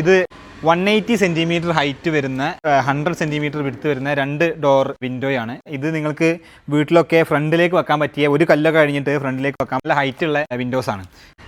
ഇത് one eighty centimetre height വരുന്ന hundred centimetre വിടുത്ത് വരുന്ന രണ്ട് ഡോർ വിൻഡോയാണ് ഇത് നിങ്ങൾക്ക് വീട്ടിലൊക്കെ ഫ്രണ്ടിലേക്ക് വെക്കാൻ പറ്റിയ ഒരു കല്ലൊക്കെ കഴിഞ്ഞിട്ട് ഫ്രണ്ടിലേക്ക് വെക്കാൻ നല്ല ഹൈറ്റ് ഉള്ള വിൻഡോസ് ആണ്.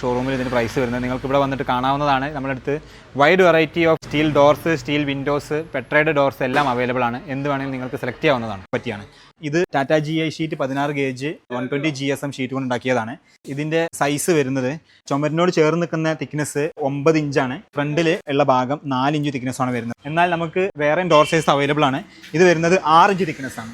ഷോറൂമിൽ ഇതിന് പ്രൈസ് വരുന്നത്. നിങ്ങൾക്ക് ഇവിടെ വന്നിട്ട് കാണാവുന്നതാണ്. നമ്മളടുത്ത് wide variety of steel doors steel windows പെട്രേഡ് doors എല്ലാം അവൈലബിൾ ആണ്. എന്ത് വേണമെങ്കിലും നിങ്ങൾക്ക് സെലക്ട് ചെയ്യാവുന്നതാണ്. പറ്റിയാണ്. ഇത് ടാറ്റ ജി ഐ ഷീറ്റ് പതിനാറ് gauge one twenty G S M sheet കൊണ്ട് ഉണ്ടാക്കിയതാണ്. ഇതിന്റെ സൈസ് വരുന്നത് ചുമരിനോട് ചേർന്ന് നിൽക്കുന്ന തിക്നെസ് ഒമ്പത് ഇഞ്ചാണ്. ഫ്രണ്ടിൽ ഉള്ള ഭാഗം നാല് ഇഞ്ച് തിക്നെസ് ആണ് വരുന്നത്. എന്നാൽ നമുക്ക് വേറെ ഡോർ സൈസ് അവൈലബിൾ ആണ്. ഇത് വരുന്നത് ആറ് ഇഞ്ച് തിക്നെസ് ആണ്.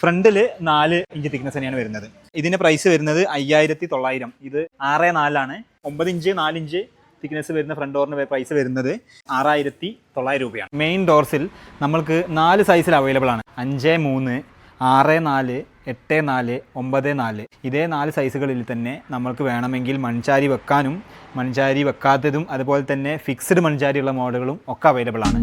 ഫ്രണ്ടിൽ നാല് ഇഞ്ച് തിക്നെസ് തന്നെയാണ് വരുന്നത്. ഇതിന്റെ പ്രൈസ് വരുന്നത് അയ്യായിരത്തി തൊള്ളായിരം ഇത് ആറ് നാലാണ് ഒമ്പത് ഇഞ്ച് നാല് ഇഞ്ച് തിക്നെസ് വരുന്ന ഫ്രണ്ട് ഡോറിന് പ്രൈസ് വരുന്നത് ആറായിരത്തി തൊള്ളായിരം രൂപയാണ് മെയിൻ ഡോർസിൽ നമ്മൾക്ക് നാല് സൈസിൽ അവൈലബിൾ ആണ്. അഞ്ച് മൂന്ന് ആറ് നാല് എട്ട് നാല് ഒമ്പത് നാല്. ഇതേ നാല് സൈസുകളിൽ തന്നെ നമ്മൾക്ക് വേണമെങ്കിൽ മൺചാരി വെക്കാനും മൺചാരി വെക്കാത്തതും അതുപോലെ തന്നെ ഫിക്സ്ഡ് മൺചാരിയുള്ള മോഡലുകളും ഒക്കെ അവൈലബിൾ ആണ്.